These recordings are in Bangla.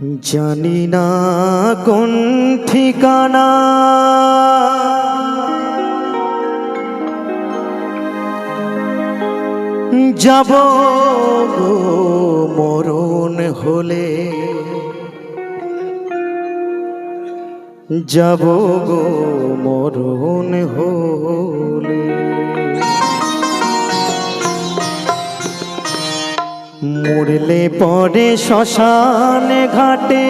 জানি না কোন ঠিকানা। যাব মরণ হলে। যাব গো মরণ হলে। মরলে পরে শ্মশান ঘাটে।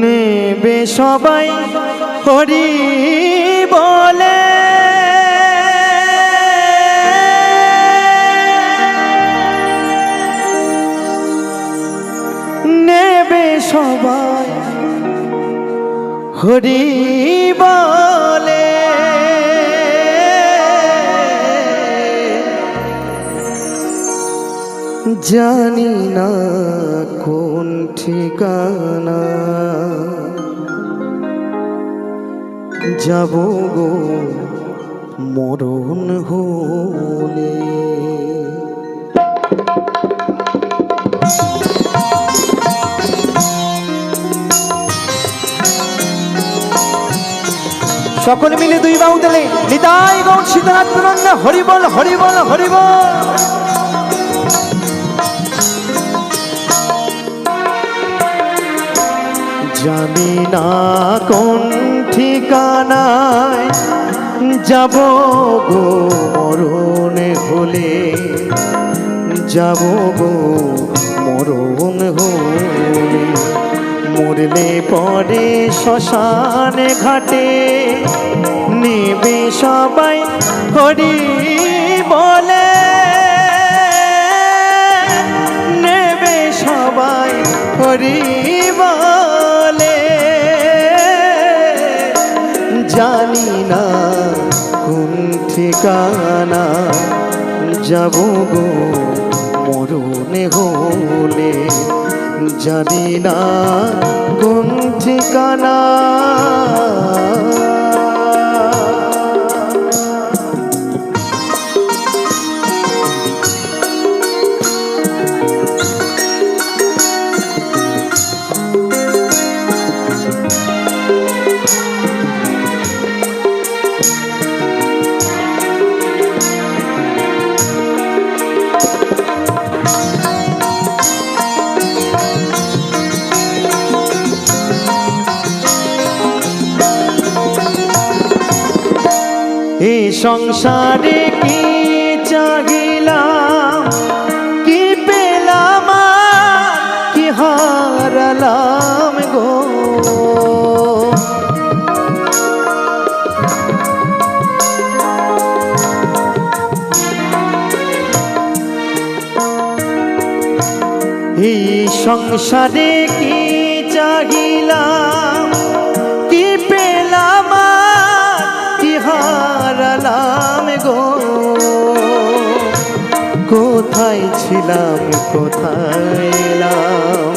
নেবে সবাই হরি বলে। নেবে সবাই হরি বলে। জানি না কোন ঠিকানা। যাব গো মরণ হলে। সকলে মিলে দুই বাহু দিলে, নিতাই গৌর প্রনন্দ হরিবল হরিবল হরিবল। জানি না কোন ঠিকানায় যাব গো মরণে হলে। যাব গো মরণ হলে। মরলে পরে শ্মশানে ঘাটে নেবে সবাই হরি বলে। নেবে সবাই হরি বলে। জানি না কোন ঠিকানা। যাব গো মরণে হলে। জানি না কোন ঠিকানা। সংসারে কি চাহিলাম? কি পেলাম কি হারালাম গো? এই সংসারে কি কোথায় ছিলাম, কোথায় এলাম?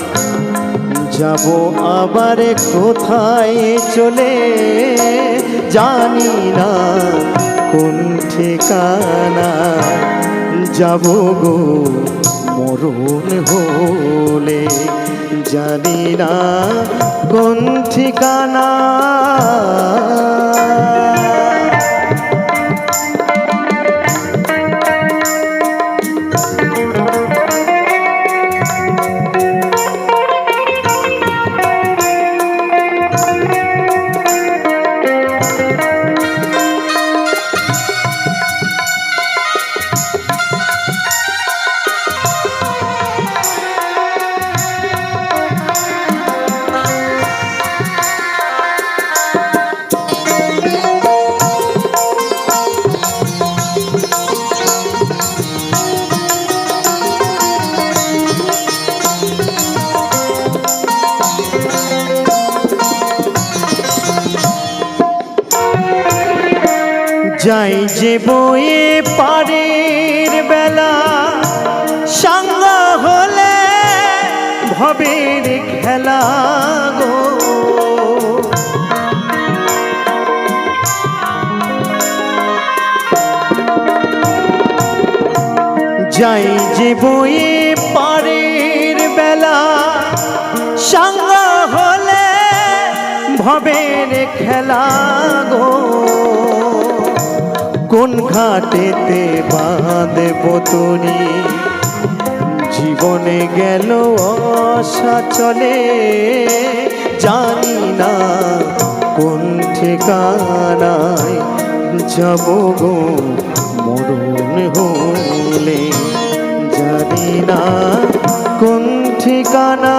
যাব আবার কোথায় চলে? জানি না কোন ঠিকানা। যাব গো মরণ হলে। জানি না কোন ঠিকানা। যাই যে বয়ে পারের বেলা সাঙ্গ হলে ভবের খেলা গো। যাই যে বই পারের বেলা সাঙ্গ হলে ভবের খেলা গো। কোন ঘাটেতে বাঁধব তরি জীবনে গেল আশা চলে, জানি না কোন ঠিকানায় যাব গো মরণ হলে। জানি না কোন ঠিকানা।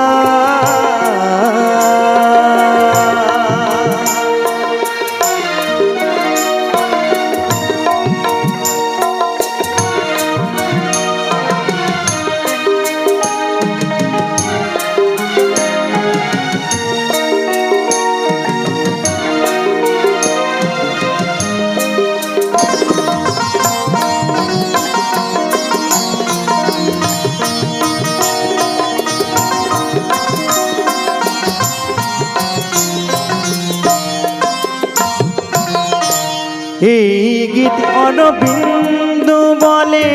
এই গীত অরবিন্দ বলে,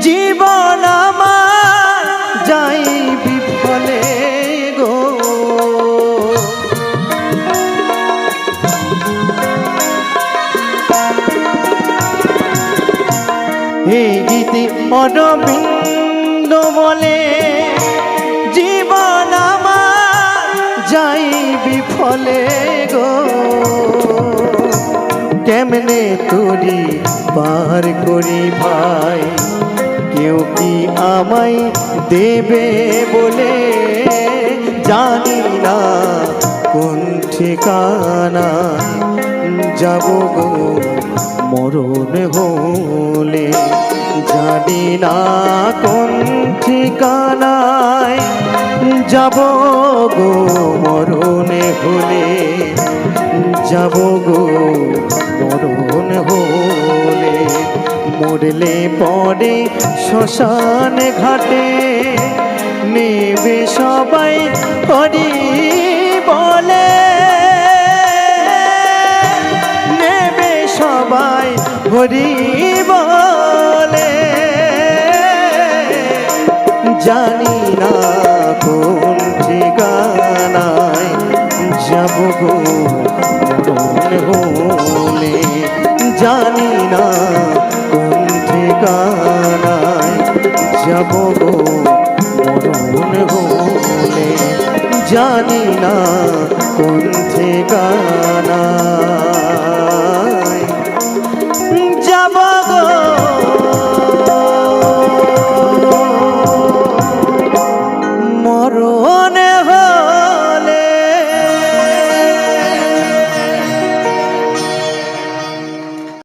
জীবন আমার যাই বিফলে গো। এই গীতি অরবিন্দ বলে, জীবন আমার যাই বিফলে গো। কেমনে তোরি পার করি ভাই, কেউ কি আমায় দেবে বলে জানি না, কোন ঠিকানা যাব গো মরণ হলে? জানি না কোন ঠিকানায় যাব গো মরণে হলে, যাব গো মরলে পরে শ্মশান ঘাটে নেবে সবাই হরি বলে। নেবে সবাই হরি বলে। জানি না কোন ঠিকানায় যাব গো হলে। জানি না কোন ঠিকানা